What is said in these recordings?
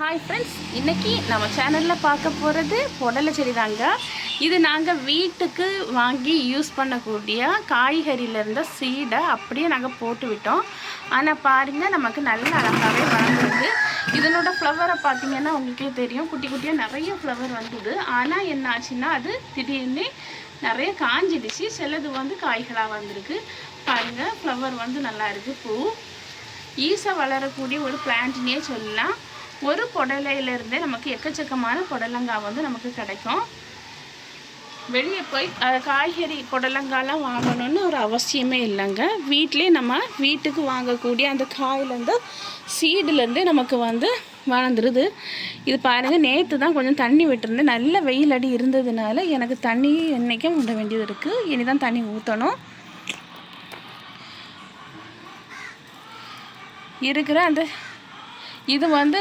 Hi friends இன்றைக்கி நம்ம சேனலில் பார்க்க போகிறது புடலை செடி தாங்க இது நாங்கள் வீட்டுக்கு வாங்கி யூஸ் பண்ணக்கூடிய காய்கறியில் இருந்த சீடை அப்படியே நாங்கள் போட்டு விட்டோம். ஆனால் பாருங்கள் நமக்கு நல்ல அழகாகவே வளர்ந்துருக்கு. இதனோட ஃப்ளவரை பார்த்தீங்கன்னா உங்களுக்கே தெரியும். குட்டி குட்டியாக நிறைய ஃப்ளவர் வந்தது. ஆனால் என்ன ஆச்சுன்னா அது திடீர்னு நிறைய காஞ்சிடுச்சு. சிலது வந்து காய்களாக வந்திருக்கு. பாருங்கள் ஃப்ளவர் வந்து நல்லா இருக்குது பூ. ஈஸாக வளரக்கூடிய ஒரு பிளான்ட்னே சொல்லலாம். ஒரு புடலையிலேருந்தே நமக்கு எக்கச்சக்கமான புடலங்காய் வந்து நமக்கு கிடைக்கும். வெளியே போய் காய்கறி புடலங்காய்லாம் வாங்கணும்னு ஒரு அவசியமே இல்லைங்க. வீட்டிலே நம்ம வீட்டுக்கு வாங்கக்கூடிய அந்த காயிலேருந்து சீடுலேருந்தே நமக்கு வந்து வளர்ந்துருது. இது பாருங்கள் நேற்று தான் கொஞ்சம் தண்ணி விட்டுருந்தேன். நல்ல வெயில் அடி இருந்ததுனால எனக்கு தண்ணி என்றைக்கும் விட வேண்டியது இருக்குது இனி தான் தண்ணி ஊற்றணும் இருக்கிற அந்த இது வந்து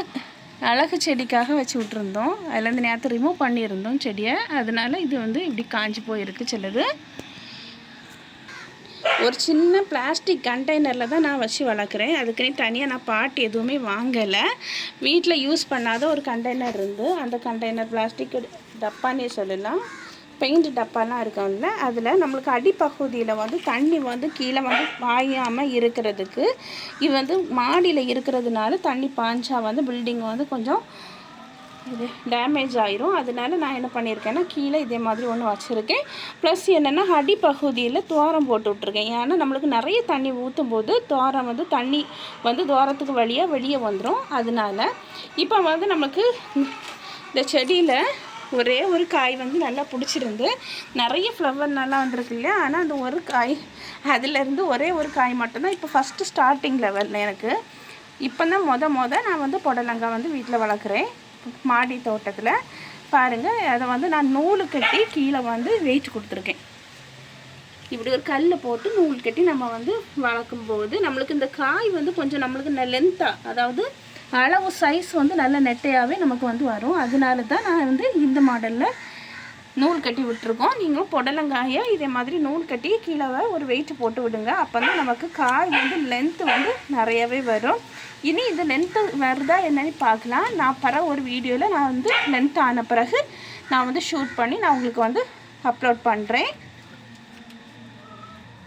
அழகு செடிக்காக வச்சு விட்ருந்தோம் அதுலேருந்து நேற்று ரிமூவ் பண்ணியிருந்தோம் செடியை. அதனால இது வந்து இப்படி காஞ்சி போயிருக்கு சிலது. ஒரு சின்ன பிளாஸ்டிக் கண்டெய்னரில் தான் நான் வச்சு வளர்க்குறேன். அதுக்குன்னு தனியாக நான் பாட்டு எதுவுமே வாங்கலை. வீட்டில் யூஸ் பண்ணாத ஒரு கண்டெய்னர் இருந்து அந்த கண்டெய்னர் பிளாஸ்டிக் டப்பானே சொல்லலாம். பெயிண்ட் டப்பாலாம் இருக்கும்ல அதில் நம்மளுக்கு அடிப்பகுதியில் வந்து தண்ணி வந்து கீழே வந்து பாயாமல் இருக்கிறதுக்கு இது வந்து மாடியில் இருக்கிறதுனால தண்ணி பாய்ஞ்சா வந்து பில்டிங் வந்து கொஞ்சம் இது டேமேஜ் ஆயிரும். அதனால நான் என்ன பண்ணியிருக்கேன்னா கீழே இதே மாதிரி ஒன்று வச்சுருக்கேன். ப்ளஸ் என்னென்னா அடிப்பகுதியில் துவாரம் போட்டு விட்ருக்கேன் ஏன்னா நம்மளுக்கு நிறைய தண்ணி ஊற்றும் போது துவாரம் வந்து தண்ணி வந்து துவாரத்துக்கு வழியாக வெளியே வந்துடும் அதனால இப்போ வந்து நமக்கு இந்த செடியில் ஒரே ஒரு காய் வந்து நல்லா பிடிச்சிருந்து நிறைய ஃப்ளவர் நல்லா வந்திருக்கு இல்லையா? ஆனால் அந்த ஒரு காய் அதுலேருந்து ஒரே ஒரு காய் மட்டும்தான் இப்போ ஃபஸ்ட்டு ஸ்டார்டிங் லெவலில் எனக்கு. இப்போ தான் மொத மொத நான் வந்து புடலங்காய் வந்து வீட்டில் வளர்க்குறேன். மாடி தோட்டத்தில். பாருங்கள் அதை வந்து நான் நூலு கட்டி கீழே வந்து வெயிட் கொடுத்துருக்கேன். இப்படி ஒரு கல்லை போட்டு நூல் கட்டி நம்ம வந்து வளர்க்கும் போது நம்மளுக்கு இந்த காய் வந்து கொஞ்சம் நம்மளுக்கு லென்த்தாக அதாவது அளவு சைஸ் வந்து நல்ல நெட்டையாகவே நமக்கு வந்து வரும். அதனால தான் நான் வந்து இந்த மாடலில் நூல் கட்டி விட்டுருக்கோம். நீங்கள் புடலங்காயை இதே மாதிரி நூல் கட்டி கீழே ஒரு வெயிட் போட்டு விடுங்க. அப்போ தான் நமக்கு காய் வந்து லென்த்து வந்து நிறையவே வரும். இனி இது லென்த்து வருதா என்னன்னு பார்க்கலாம். நான் பர ஒரு வீடியோவில் நான் வந்து லென்த் ஆன பிறகு நான் வந்து ஷூட் பண்ணி நான் உங்களுக்கு வந்து அப்லோட் பண்ணுறேன்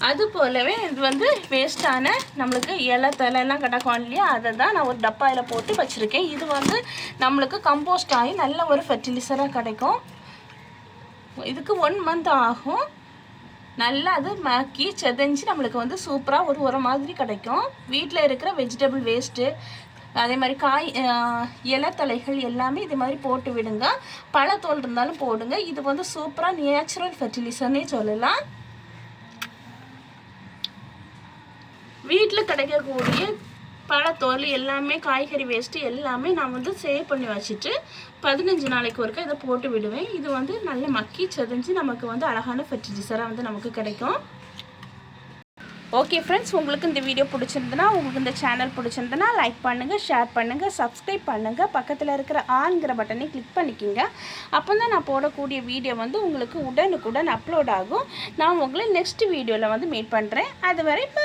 அது போலவே இது வந்து வேஸ்ட்டான நம்மளுக்கு இலை தலையெல்லாம் கிடக்கும் இல்லையா? அதை தான் நான் ஒரு டப்பாயில் போட்டு வச்சுருக்கேன். இது வந்து நம்மளுக்கு கம்போஸ்ட் ஆகி நல்ல ஒரு ஃபெர்டிலைசராக கிடைக்கும். இதுக்கு ஒன் மந்த் ஆகும். நல்லா அது மக்கி செதஞ்சு நம்மளுக்கு வந்து சூப்பராக ஒரு உரம் மாதிரி கிடைக்கும். வீட்டில் இருக்கிற வெஜிடபிள் வேஸ்ட்டு அதே மாதிரி காய் இலை இலைத்தழைகள் எல்லாமே இது மாதிரி போட்டு விடுங்க. பழத்தோல் இருந்தாலும் போடுங்க. இது வந்து சூப்பராக நேச்சுரல் ஃபெர்டிலைசர்னே சொல்லலாம். வீட்டில் கிடைக்கக்கூடிய பழத்தோல் எல்லாமே காய்கறி வேஸ்ட்டு எல்லாமே நான் வந்து சேவ் பண்ணி வச்சுட்டு பதினஞ்சு நாளைக்கு ஒருக்கா இதை போட்டு விடுவேன். இது வந்து நல்ல மக்கி செதஞ்சு நமக்கு வந்து அழகான ஃபெர்டிலைசராக வந்து நமக்கு கிடைக்கும். ஓகே ஃப்ரெண்ட்ஸ் உங்களுக்கு இந்த வீடியோ பிடிச்சிருந்தனா உங்களுக்கு இந்த சேனல் பிடிச்சிருந்தனா லைக் பண்ணுங்கள் ஷேர் பண்ணுங்கள் சப்ஸ்கிரைப் பண்ணுங்கள் பக்கத்தில் இருக்கிற ஆன்கிற பட்டனை கிளிக் பண்ணிக்கிங்க. அப்போ தான் நான் போடக்கூடிய வீடியோ வந்து உங்களுக்கு உடனுக்குடன் அப்லோட் ஆகும். நான் உங்களை நெக்ஸ்ட் வீடியோவில் வந்து மீட் பண்ணுறேன் அது வரை இப்போ